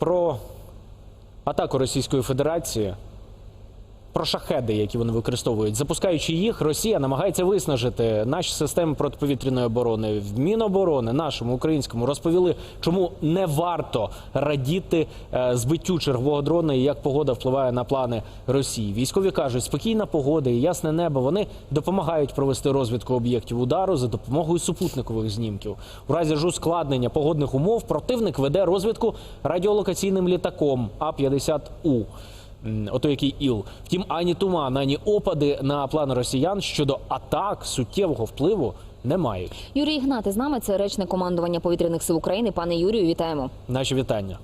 про атаку Російської Федерації, про шахеди, які вони використовують. Запускаючи їх, Росія намагається виснажити наші системи протиповітряної оборони. В Міноборони, нашому українському, розповіли, чому не варто радіти е, збиттю чергового дрона і як погода впливає на плани Росії. Військові кажуть, спокійна погода і ясне небо. Вони допомагають провести розвідку об'єктів удару за допомогою супутникових знімків. У разі ж ускладнення погодних умов противник веде розвідку радіолокаційним літаком А-50У. М, Ото який іл. Втім, ані туман, ані опади на плани росіян щодо атак суттєвого впливу не мають. Юрій Ігнати з нами це речник командування повітряних сил України. Пане Юрію, вітаємо. Наші вітання.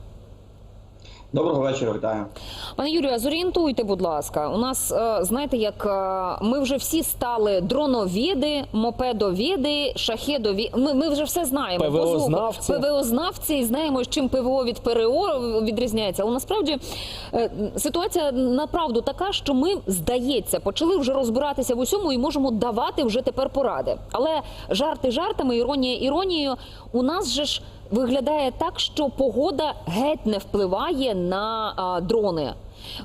Доброго вечора, вітаю. Пане Юрію, а зорієнтуйте, будь ласка. У нас е, знаєте, як е, ми вже всі стали дроновіди, мопедовіди, шахедові. Ми, ми вже все знаємо. ПВО-знавці. ПВО-знавці і знаємо, чим ПВО від ПРО відрізняється. Але насправді е, ситуація направду така, що ми здається почали вже розбиратися в усьому і можемо давати вже тепер поради. Але жарти жартами, іронія іронією. У нас же ж виглядає так, що погода геть не впливає на а, дрони.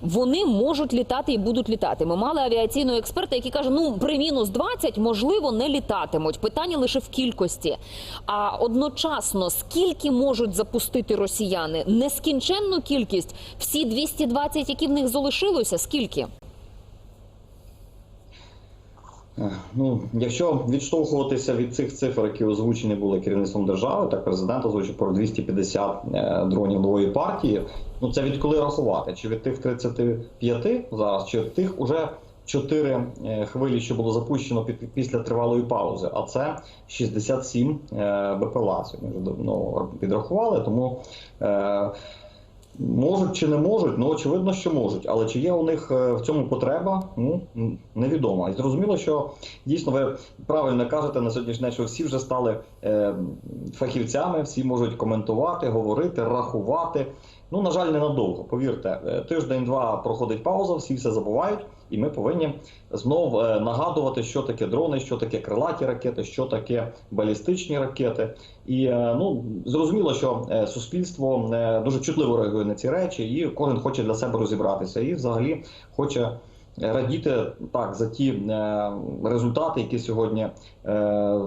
Вони можуть літати і будуть літати. Ми мали авіаційного експерта, який каже: ну при мінус 20, можливо, не літатимуть. Питання лише в кількості. А одночасно, скільки можуть запустити росіяни? Нескінченну кількість. Всі 220, які в них залишилося, скільки? Е, Ну, якщо відштовхуватися від цих цифр, які озвучені були керівництвом держави, так президент озвучив про 250 е, дронів нової партії. Ну це від коли рахувати? Чи від тих 35 зараз, чи від тих уже 4 е, хвилі, що було запущено під, після тривалої паузи? А це 67 е, БПЛА. Сьогодні вже давно підрахували, тому. Можуть чи не можуть, ну очевидно, що можуть. Але чи є у них е, в цьому потреба? Ну невідомо. І зрозуміло, що дійсно ви правильно кажете на сьогоднішній день, що всі вже стали е, фахівцями, всі можуть коментувати, говорити, рахувати. Ну, на жаль, ненадовго. Повірте, Е, тиждень-два проходить пауза, всі все забувають, і ми повинні знов е, нагадувати, що таке дрони, що таке крилаті ракети, що таке балістичні ракети. І е, ну зрозуміло, що е, суспільство дуже чутливо реагує на ці речі, і кожен хоче для себе розібратися, і взагалі хоче. Радіти так за ті е, результати, які сьогодні е,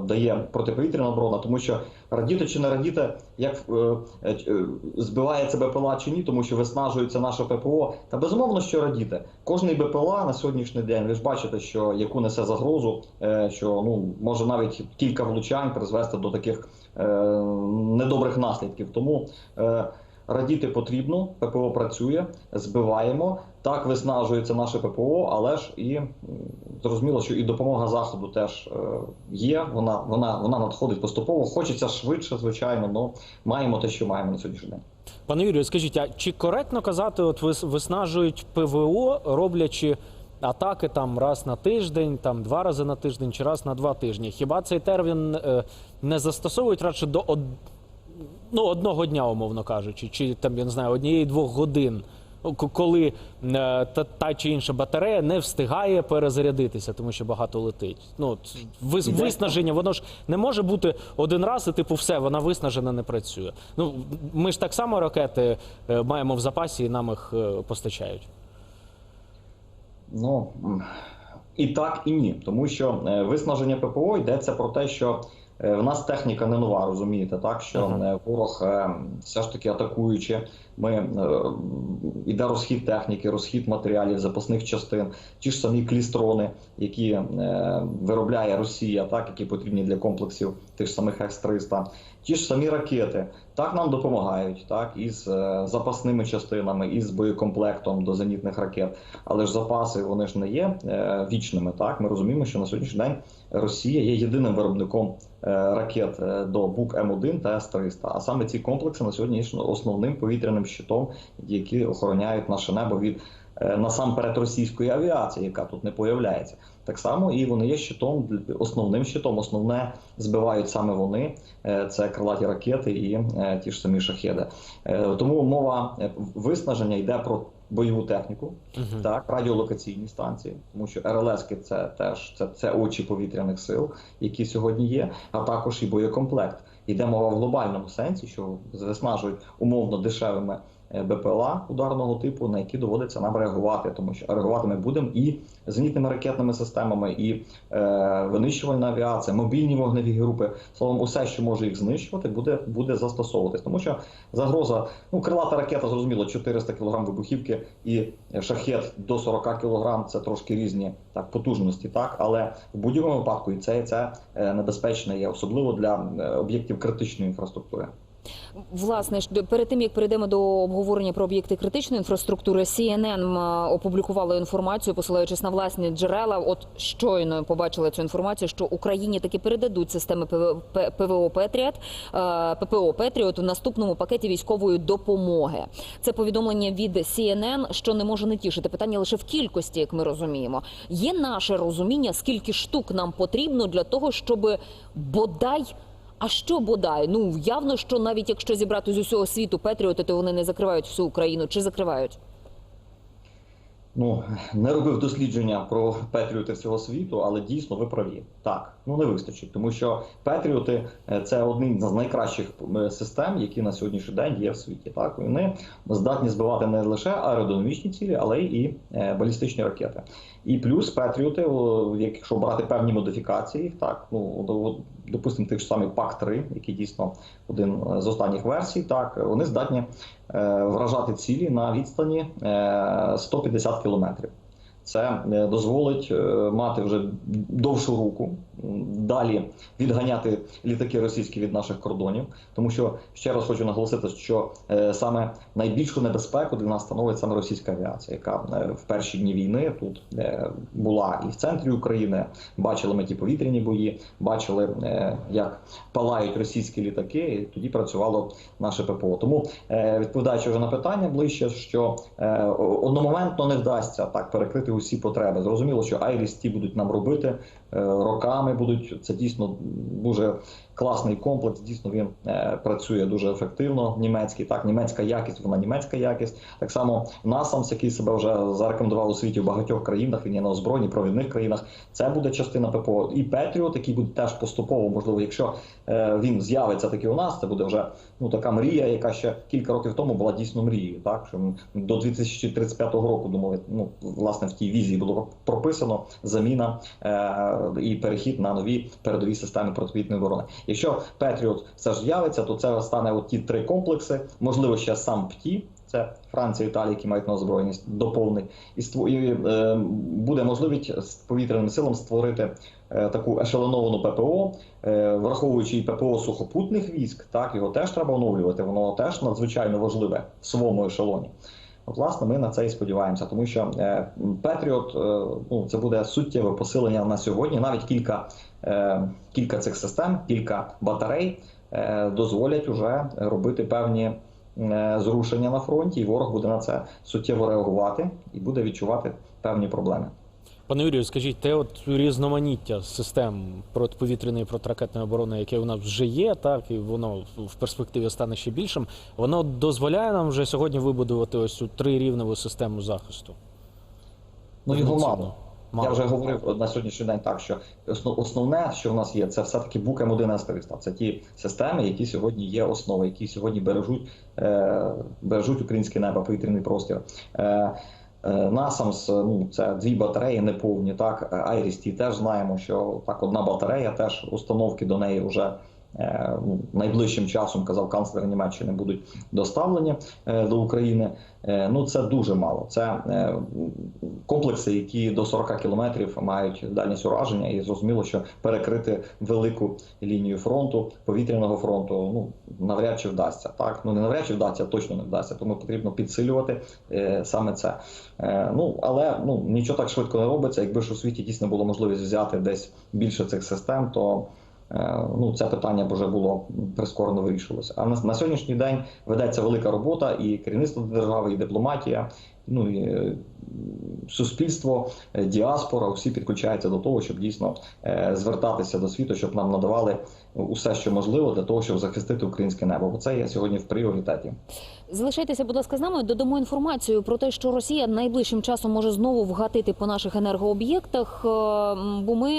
дає протиповітряна оборона, тому що радіти чи не радіти, як е, е, збивається БПЛА чи ні, тому що виснажується наше ППО. Та безумовно, що радіти. Кожний БПЛА на сьогоднішній день, ви ж бачите, що яку несе загрозу, е, що ну може навіть кілька влучань призвести до таких е, недобрих наслідків. Тому е, радіти потрібно, ППО працює, збиваємо. Так виснажується наше ППО, але ж і зрозуміло, що і допомога заходу теж е, є. Вона вона вона надходить поступово. Хочеться швидше, звичайно, але маємо те, що маємо на сьогоднішній день. Пане Юрію, скажіть, а чи коректно казати, от вис- виснажують ПВО, роблячи атаки там раз на тиждень, там два рази на тиждень чи раз на два тижні? Хіба цей термін е, не застосовують радше до од... ну, одного дня, умовно кажучи, чи там я не знаю, однієї-двох годин? Коли е, та, та чи інша батарея не встигає перезарядитися, тому що багато летить. Ну вис, виснаження, воно ж не може бути один раз, і типу, все, вона виснажена, не працює. Ну ми ж так само ракети е, маємо в запасі, і нам їх е, постачають. Ну і так, і ні, тому що е, виснаження ППО йдеться про те, що в нас техніка не нова, розумієте, так що Ага. е, ворог е, все ж таки атакуючи, ми е, іде розхід техніки, розхід матеріалів, запасних частин, ті ж самі клістрони, які е, виробляє Росія, так які потрібні для комплексів тих ж самих С-300, ті ж самі ракети. Так нам допомагають, так із е, запасними частинами, із боєкомплектом до зенітних ракет. Але ж запаси вони ж не є е, вічними. Так ми розуміємо, що на сьогоднішній день Росія є єдиним виробником е, ракет е, до БУК М1 та С-300. А саме ці комплекси на сьогодні є основним повітряним щитом, які охороняють наше небо від е, насамперед російської авіації, яка тут не появляється. Так само і вони є щитом основним щитом. Основне збивають саме вони. Це крилаті ракети і ті ж самі шахеди. Тому мова виснаження йде про бойову техніку, Мгм. так, радіолокаційні станції, тому що РЛСки це теж це, це очі повітряних сил, які сьогодні є, а також і боєкомплект. Йде мова в глобальному сенсі, що засмажують умовно дешевими БПЛА ударного типу, на які доводиться нам реагувати, тому що реагувати ми будемо і зенітними ракетними системами, і е, винищувальна авіація, мобільні вогневі групи. Словом, усе, що може їх знищувати, буде, буде застосовуватись. Тому що загроза, ну крилата ракета, зрозуміло, 400 кг вибухівки і шахет до 40 кг – це трошки різні так потужності, так але в будь-якому випадку і це, і це е, небезпечне є, особливо для е, об'єктів критичної інфраструктури. Власне перед тим як перейдемо до обговорення про об'єкти критичної інфраструктури, CNN опублікувала інформацію, посилаючись на власні джерела. От щойно побачила цю інформацію, що Україні таки передадуть системи ПВО П- ПВО Петріот е, ППО Петріот в наступному пакеті військової допомоги. Це повідомлення від CNN, що не може не тішити. Питання лише в кількості, як ми розуміємо. Є наше розуміння, скільки штук нам потрібно для того, щоб бодай. А що бодай? Ну явно, що навіть якщо зібрати з усього світу Петріоти, то вони не закривають всю Україну чи закривають? Ну не робив дослідження про Петріоти всього світу, але дійсно ви праві. Так, ну не вистачить, тому що Петріоти е, це одні з найкращих е, систем, які на сьогоднішній день є в світі. Так вони здатні збивати не лише аеродинамічні цілі, але і е, балістичні ракети. І плюс Петріоти, якщо брати певні модифікації, так ну допустимо, тих ж самих пак 3 які дійсно один з останніх версій, так вони здатні е, вражати цілі на відстані е, 150 кілометрів. Це е, дозволить е, мати вже довшу руку, далі відганяти літаки російські від наших кордонів. Тому що ще раз хочу наголосити, що е, саме найбільшу небезпеку для нас становить саме російська авіація, яка е, в перші дні війни тут була і в центрі України. Бачили ми ті повітряні бої, бачили, е, як палають російські літаки, і тоді працювало наше ППО. Тому відповідаючи вже на питання ближче, що одномоментно не вдасться так перекрити усі потреби. Зрозуміло, що Айріс ті будуть нам робити роками. Будуть це дійсно дуже класний комплекс. Дійсно він е, працює дуже ефективно. Німецький так, німецька якість, вона німецька якість. Так само NASAMS, який себе вже зарекомендував у світі в багатьох країнах. Він є на озброєнні провідних країнах. Це буде частина ППО. І Петріот, який буде теж поступово, можливо, якщо е, він з'явиться таки у нас, це буде вже ну така мрія, яка ще кілька років тому була дійсно мрією. Так що до 2035 року думали, ну власне в тій візії було прописано заміна е, і перехід на нові передові системи протиповітряної оборони. Якщо Петріот все ж з'явиться, то це стане от ті три комплекси, можливо, ще сам ПТІ. Це Франція, Італія, які мають на озброєність доповнить, і і, е, буде можливість з повітряним силам створити е, таку ешелоновану ППО, е, враховуючи і ППО сухопутних військ, так його теж треба оновлювати. Воно теж надзвичайно важливе в своєму ешелоні. От, власне, ми на це і сподіваємося, тому що е, Петріот е, ну це буде суттєве посилення на сьогодні. Навіть кілька, кілька цих систем, кілька батарей е, дозволять уже робити певні е, зрушення на фронті, і ворог буде на це суттєво реагувати і буде відчувати певні проблеми. Пане Юрію, скажіть, те от різноманіття систем протиповітряної протиракетної оборони, яке у нас вже є, так і воно в перспективі стане ще більшим, воно дозволяє нам вже сьогодні вибудувати ось цю трирівневу систему захисту. Ну його мало. Мало. Я вже говорив на сьогоднішній день так, що основне, що в нас є, це все-таки бук М1 С300. Це ті системи, які сьогодні є основою, які сьогодні бережуть, е, бережуть українське небо, повітряний простір. Е, е, Насамс, ну це дві батареї неповні. Так, Айрісті теж знаємо, що так одна батарея, теж установки до неї вже е, найближчим часом казав канцлер Німеччини будуть доставлені е, до України. Е, Ну це дуже мало. Це е, комплекси, які до 40 кілометрів мають дальність ураження, і зрозуміло, що перекрити велику лінію фронту, повітряного фронту, ну навряд чи вдасться. Так, ну не навряд чи вдасться, точно не вдасться. Тому потрібно підсилювати е, саме це. Е, ну але ну нічого так швидко не робиться. Якби ж у світі дійсно було можливість взяти десь більше цих систем, то Е, ну, це питання б вже було прискорено вирішилося. А на, на сьогоднішній день ведеться велика робота, і керівництво держави, і дипломатія, ну і е, суспільство, е, діаспора, всі підключаються до того, щоб дійсно е, звертатися до світу, щоб нам надавали усе, що можливо, для того, щоб захистити українське небо. Бо це є сьогодні в пріоритеті. Залишайтеся, будь ласка, з нами. Додамо інформацію про те, що Росія найближчим часом може знову вгатити по наших енергооб'єктах. е, Бо ми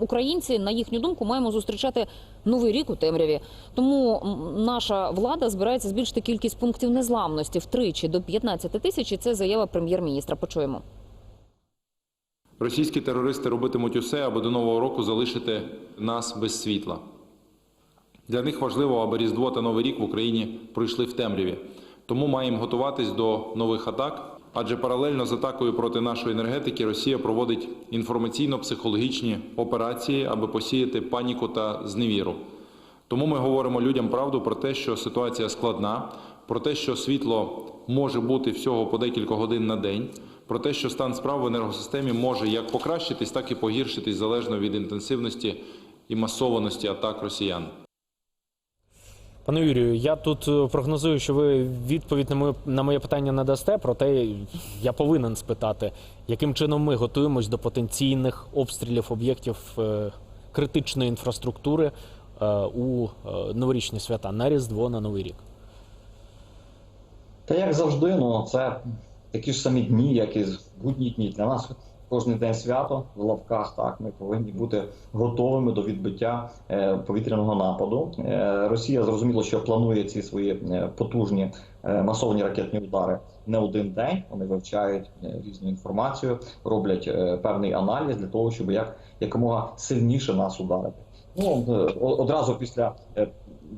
українці, на їхню думку, маємо зустрічати новий рік у темряві. Тому наша влада збирається збільшити кількість пунктів незламності втричі до 15 тисяч. І це заява прем'єр-міністра. Почуємо. Російські терористи робитимуть усе, аби до нового року залишити нас без світла. Для них важливо, аби Різдво та Новий рік в Україні пройшли в темряві. Тому маємо готуватись до нових атак, адже паралельно з атакою проти нашої енергетики Росія проводить інформаційно-психологічні операції, аби посіяти паніку та зневіру. Тому ми говоримо людям правду про те, що ситуація складна, про те, що світло може бути всього по декілька годин на день, про те, що стан справ в енергосистемі може як покращитись, так і погіршитись залежно від інтенсивності і масованості атак росіян. Пане Юрію, я тут е, прогнозую, що ви відповідь на моє, на моє питання не дасте, проте я повинен спитати, яким чином ми готуємось до потенційних обстрілів об'єктів е, критичної інфраструктури е, у новорічні свята на Різдво, на Новий рік. Та як завжди, ну це такі ж самі дні, як і будні дні. Для нас кожен день свято в лавках. Так ми повинні бути готовими до відбиття е, повітряного нападу. Е, Росія зрозуміло, що планує ці свої е, потужні масовані ракетні удари не один день. Вони вивчають різну інформацію, роблять певний аналіз для того, щоб як якомога сильніше нас ударити. Ну одразу після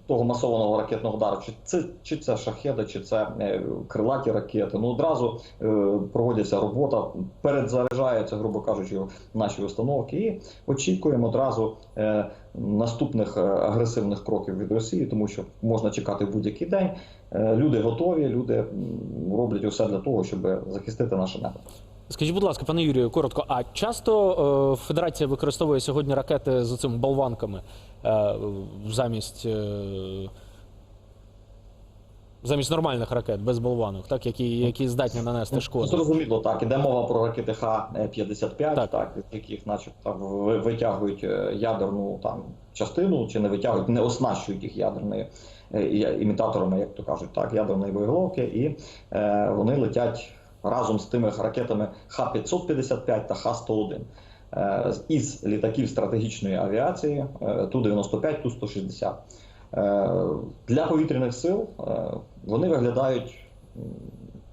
того масованого ракетного удару, чи це чи це шахеда, чи це е, крилаті ракети. Ну одразу е, проводиться робота, передзаряджаються, грубо кажучи, наші установки, і очікуємо одразу е, наступних е, агресивних кроків від Росії, тому що можна чекати будь-який день. Е, люди готові, люди роблять усе для того, щоб захистити наше небо. Скажіть, будь ласка, пане Юрію, коротко, а часто е, Федерація використовує сьогодні ракети з цими болванками е, замість, е, замість нормальних ракет без болванок, так, які, які здатні нанести Ну, шкоду? Зрозуміло, так. Іде мова про ракети Х-55, Так. так. з яких, начебто, витягують е, ядерну там частину, чи не витягують, не оснащують їх ядерною е, імітаторами, як то кажуть, так, ядерної боєголовки, і е, вони летять разом з тими ракетами Х-555 та Х-101. Е, із літаків стратегічної авіації е, Ту-95, Ту-160. Е, Для повітряних сил е, вони виглядають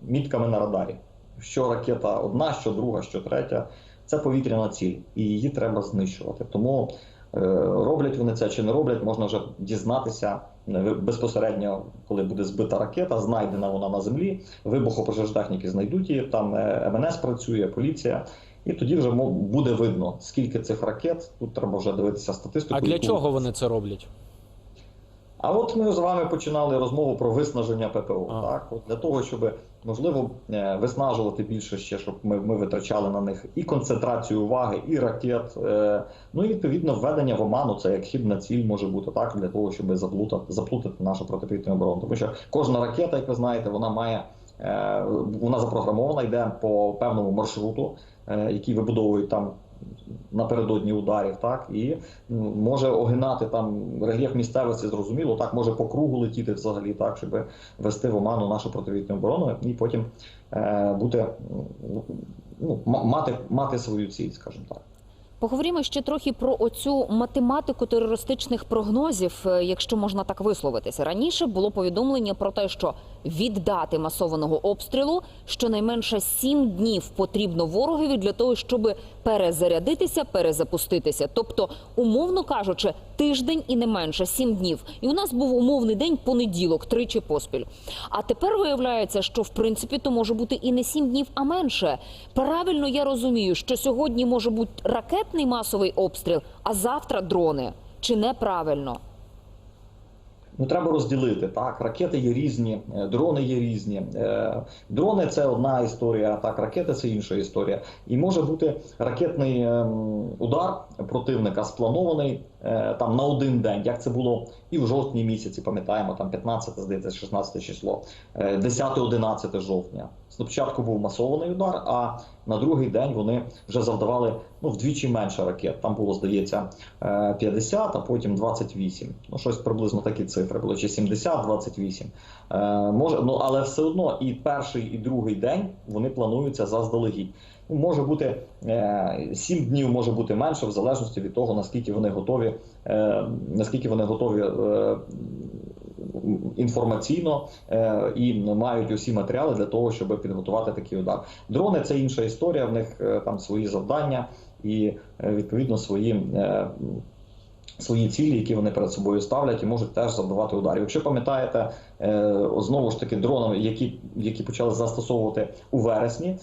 мітками на радарі. Що ракета одна, що друга, що третя. Це повітряна ціль, і її треба знищувати. Тому е, роблять вони це чи не роблять, можна вже дізнатися е, безпосередньо, коли буде збита ракета, знайдена вона на землі. Вибухопожежтехніки знайдуть її. Там е, МНС працює, поліція. І тоді вже буде видно, скільки цих ракет. Тут треба вже дивитися статистику. А для чого вони це роблять? А от ми з вами починали розмову про виснаження ППО. А. Так, от для того, щоб можливо е, виснажувати більше ще, щоб ми, ми витрачали на них і концентрацію уваги, і ракет. е, Ну і відповідно введення в оману це як хідна ціль може бути так, для того, щоб заплутати, заплутати нашу протиповітряну оборону. Тому що кожна ракета, як ви знаєте, вона має е, вона запрограмована, йде по певному маршруту, е, який вибудовують там напередодні ударів, так і може огинати там рельєф місцевості, зрозуміло, так може по кругу летіти взагалі, так, щоб вести в оману нашу противітну оборону і потім е, бути ну, мати, мати свою ціль, скажімо так. Поговоримо ще трохи про оцю математику терористичних прогнозів, е, якщо можна так висловитися. Раніше було повідомлення про те, що від дати масованого обстрілу щонайменше сім днів потрібно ворогові для того, щоб перезарядитися, перезапуститися. Тобто, умовно кажучи, тиждень і не менше сім днів. І у нас був умовний день понеділок, тричі поспіль. А тепер виявляється, що в принципі то може бути і не сім днів, а менше. Правильно я розумію, що сьогодні може бути ракетний масовий обстріл, а завтра дрони. Чи неправильно? Ну, треба розділити так. Ракети є різні, е, дрони є різні. Е, Дрони це одна історія, так ракети це інша історія. І може бути ракетний ем, удар противника спланований там на один день, як це було і в жовтні місяці, пам'ятаємо, там 15, здається, 16 число, е, 10-11 жовтня. Спочатку був масований удар, а на другий день вони вже завдавали ну, вдвічі менше ракет. Там було, здається, е, 50, а потім 28. Ну, щось приблизно такі цифри було, чи 70, 28. Е, може, ну, але все одно і перший, і другий день вони плануються заздалегідь. Може бути е, 7 днів, може бути менше, в залежності від того, наскільки вони готові, е, наскільки вони готові. Е, інформаційно і мають усі матеріали для того, щоб підготувати такий удар. Дрони це інша історія. В них там свої завдання і відповідно свої. Свої цілі, які вони перед собою ставлять, і можуть теж завдавати ударів. Якщо пам'ятаєте, знову ж таки дронами, які, які почали застосовувати у вересні,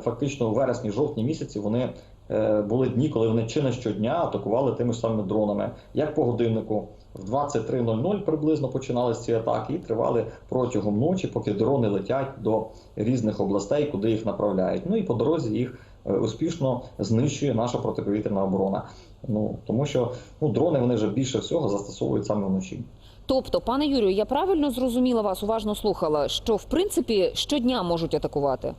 фактично у вересні-жовтні місяці вони е, були дні, коли вони чи не щодня атакували тими самими дронами, як по годиннику. В 23.00 приблизно починалися ці атаки і тривали протягом ночі, поки дрони летять до різних областей, куди їх направляють. Ну і по дорозі їх е, успішно знищує наша протиповітряна оборона. Ну тому що ну дрони вони вже більше всього застосовують саме вночі. Тобто, пане Юрію, я правильно зрозуміла вас, уважно слухала, що в принципі щодня можуть атакувати.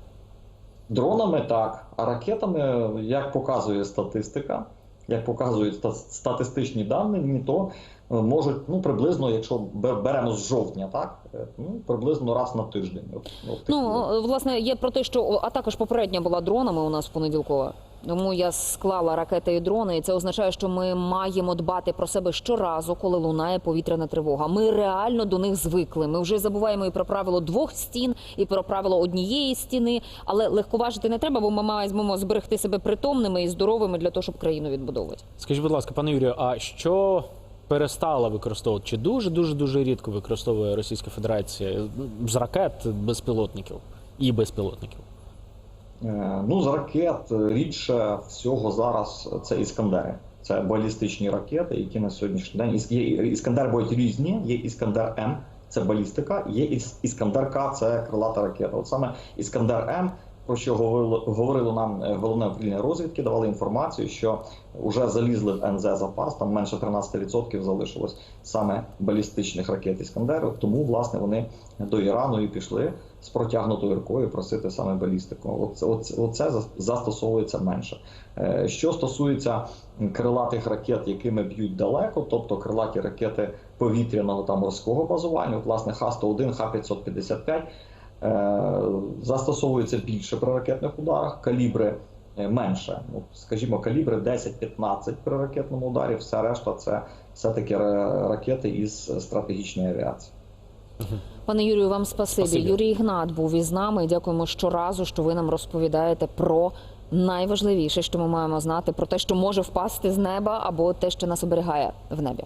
Дронами так, а ракетами, як показує статистика, як показують ста- статистичні дані, то е, можуть ну приблизно, якщо бе- беремо з жовтня, так е, ну приблизно раз на тиждень. От, от Ну е, власне, є про те, що атака ж попередня була дронами у нас понеділкова. Тому я склала ракети і дрони, і це означає, що ми маємо дбати про себе щоразу, коли лунає повітряна тривога. Ми реально до них звикли. Ми вже забуваємо і про правило двох стін, і про правило однієї стіни. Але легковажити не треба, бо ми маємо зберегти себе притомними і здоровими для того, щоб країну відбудовувати. Скажіть, будь ласка, пане Юрію, а що перестала використовувати? Чи дуже дуже дуже рідко використовує Російська Федерація з ракет безпілотників і безпілотників? Е, Ну, з ракет е, рідше всього зараз це іскандери. Це балістичні ракети, які на сьогоднішній день є іскандер будуть різні. Є іскандер М, це балістика, є Іс- іскандер К, це крилата ракета. От саме іскандер М, про що говорило, говорило нам е, головне управління розвідки, давали інформацію, що вже залізли в НЗ запас, там менше 13% залишилось саме балістичних ракет іскандеру. Тому власне вони до Ірану і пішли з протягнутою рукою просити саме балістику. Оце, оце, оце за- застосовується менше. Е, Що стосується крилатих ракет, якими б'ють далеко, тобто крилаті ракети повітряного та морського базування, власне, Х-101, Х-555 е, застосовується більше при ракетних ударах, калібри е, менше. Ну, скажімо, калібри 10-15 при ракетному ударі, все решта це все-таки ракети із стратегічної авіації. Пане Юрію, вам спасибі. Спасибі. Юрій Ігнат був із нами. Дякуємо щоразу, що ви нам розповідаєте про найважливіше, що ми маємо знати, про те, що може впасти з неба, або те, що нас оберігає в небі.